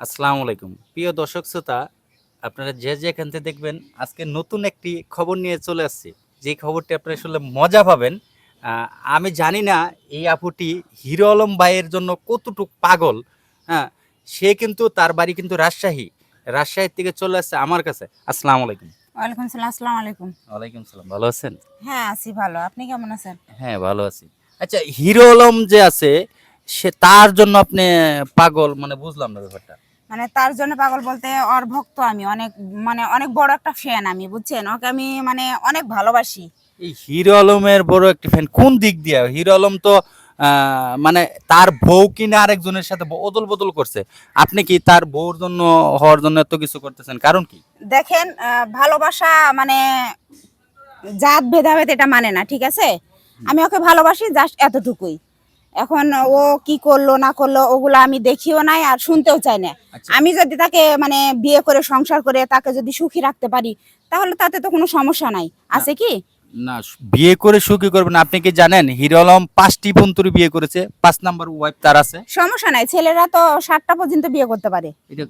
আসসালামু আলাইকুম। প্রিয় দর্শক শ্রোতা আপনারা যে যেখান থেকে দেখবেন আজকে নতুন একটি খবর নিয়ে চলে আসছি। যে খবরটি আপনারা আসলে মজা পাবেন। আমি জানি না এই আপুটি হিরো আলম ভাইয়ের জন্য কতটুকু পাগল। হ্যাঁ সে কিন্তু তার বাড়ি কিন্তু রাজশাহী। রাজশাহীর থেকে চলে আসছে আমার কাছে। আসসালামু আলাইকুম। ওয়ালাইকুম সালাম আসসালামু আলাইকুম। ওয়ালাইকুম সালাম ভালো আছেন? হ্যাঁ আছি ভালো। আপনি কেমন আছেন? হ্যাঁ ভালো আছি। আচ্ছা হিরো আলম যে আছে সে তার জন্য আপনি পাগল মানে বুঝলাম না ব্যাপারটা। মানে তার জন্য পাগল বলতে ওর ভক্ত আমি অনেক মানে অনেক বড় একটা ফ্যান আমি বুঝছেন? ওকে আমি মানে অনেক ভালোবাসি। এই হিরো আলমের বড় একটি ফ্যান কোন দিক দিয়ে? হিরো আলম তো মানে তার বউ কিনা আরেকজনের সাথে অদল বদল করছে। আপনি কি তার বউর জন্য হওয়ার জন্য এত কিছু করতেছেন? কারণ কি? দেখেন ভালোবাসা মানে জাত ভেদাভেদ এটা মানে না ঠিক আছে? আমি ওকে ভালোবাসি জাস্ট এতটুকুই। এখন ও কি করল না করল ওগুলো আমি দেখিও নাই আর শুনতেও চাই না। আচ্ছা। আমি যদি তাকে মানে বিয়ে করে সংসার করে তাকে যদি সুখী রাখতে পারি তাহলে তাতে তো কোনো সমস্যা নাই। আছে কি? না বিয়ে করে সুখী করবেন আপনি কি জানেন হিরো আলম পাঁচটি বন্ধুর বিয়ে করেছে পাঁচ নাম্বার ওয়াইফ তার আছে। সমস্যা নাই ছেলেরা তো সাতটা পর্যন্ত বিয়ে করতে পারে। এটা